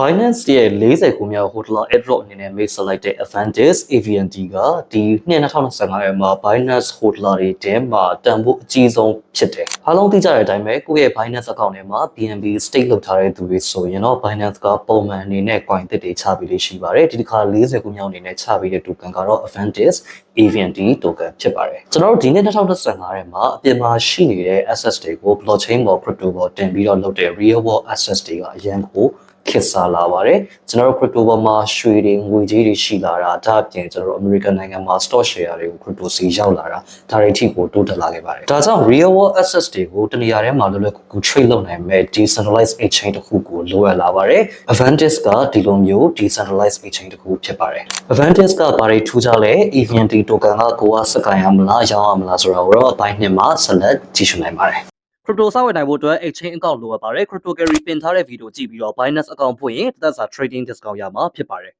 Binance ရဲ့40ခုမြောက် hodler airdrop အနေနဲ့ make select တဲ့ Avantis AVNT ကဒီနှစ်2025ရဲ့မှာ Binance hodler တွေတဲမှာတန်ဖို့အကြီးဆုံးဖြစ်တယ်။အားလုံးသိကြတဲ့အတိုင်းပဲကိုယ့်ရဲ့ Binance account ထဲမှာ BNB stake လုပ်ထားတဲ့သူတွေဆိုရင်တော့ Binance ကပုံမှန်အနေနဲ့ coin တစ်တွေချပြီးလေးရှိပါတယ်။ဒီတစ်ခါ40ခုမြောက်အနေနဲ့ချပြီးတဲ့ token ကတော့ Avantis AVNT token ဖြစ်ပါတယ်။ကျွန်တော်တို့ဒီနှစ်2025ထဲမှာအပြင်မှာရှိနေတဲ့ assets တွေကို blockchain ပေါ် crypto ပေါ်တင်ပြီးတော့လုပ်တဲ့ real world assets တွေကအရင်ကို ခေတ်စားလာပါတယ်ကျွန်တော်တို့ crypto ပေါ်မှာရွှေတွေငွေကြေးတွေရှိလာတာဒါအပြင်ကျွန်တော်တို့ American နိုင်ငံမှာ stock share တွေကို crypto စီရောက်လာတာဒါတွေအထိကိုတိုးတက်လာခဲ့ပါတယ်ဒါကြောင့် real world assets တွေကိုတနေရာထဲမှာလွယ်လွယ်ကူကူ trade လုပ်နိုင်မဲ့ decentralized exchange တစ်ခုကိုလိုအပ်လာပါတယ် Avantis ကဒီလိုမျိုး decentralized exchange တစ်ခုဖြစ်ပါတယ် Avantis ကဘာတွေထူးခြားလဲ EVNT token ကကိုကစကန်ရမလားရောင်းရမလားဆိုတာကိုတော့အပိုင်းနှစ်မှာဆက်လက်ကြည့်ရှုနိုင်ပါတယ် crypto စောင့်ဝယ်နိုင်ဖို့အတွက် exchange account လိုအပ်ပါတယ် crypto carry ပင်ထားတဲ့ဗီဒီယိုကြည့်ပြီးတော့ Binance account ဖွင့်ရင်သက်သာ trading discount ရမှာဖြစ်ပါတယ်